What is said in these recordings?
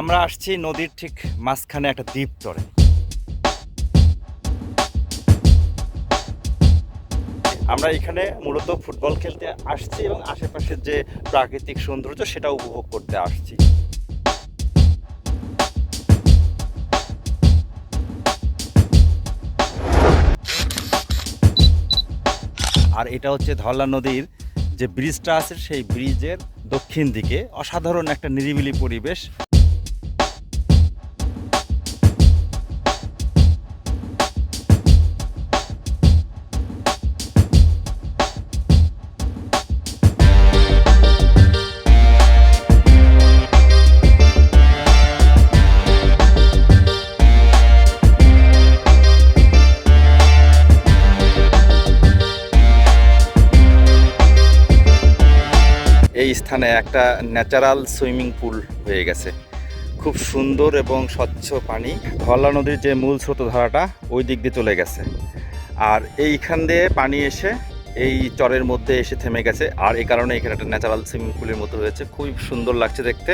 আমরা আসছি নদীর ঠিক মাঝখানে একটা দ্বীপ চরে আমরা এখানে মূলত ফুটবল খেলতে আসছি এবং আশেপাশের যে প্রাকৃতিক সৌন্দর্য, সেটা উপভোগ করতে আসছি। আর এটা হচ্ছে ধওলা নদীর যে ব্রিজটা আছে, সেই ব্রিজের দক্ষিণ দিকে। অসাধারণ একটা নিরিবিলি পরিবেশ। এই স্থানে একটা ন্যাচারাল সুইমিং পুল হয়ে গেছে। খুব সুন্দর এবং স্বচ্ছ পানি। ধলা নদীর যে মূল স্রোতধারাটা ওই দিক দিয়ে চলে গেছে। আর এইখান দিয়ে পানি এসে এই চরের মধ্যে এসে থেমে গেছে। আর এই কারণে এখানে একটা ন্যাচারাল সুইমিং পুলের মতো রয়েছে। খুব সুন্দর লাগছে দেখতে।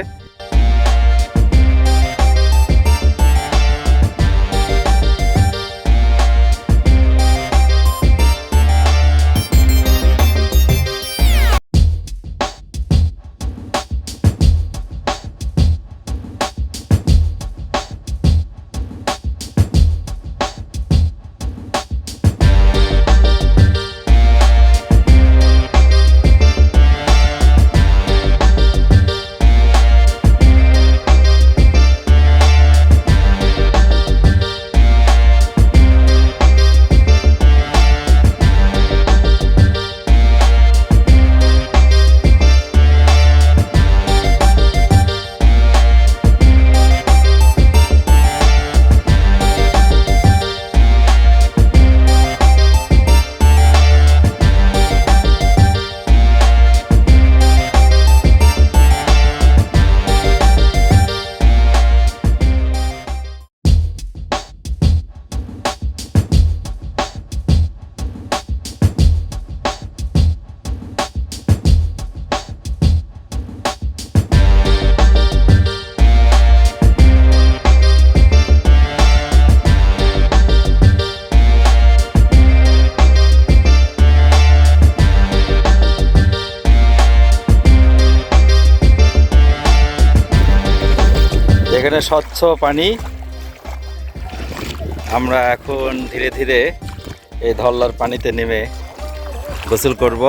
এখানে স্বচ্ছ পানি। আমরা এখন ধীরে ধীরে এই ধল্লার পানিতে নেমে গোসল করব।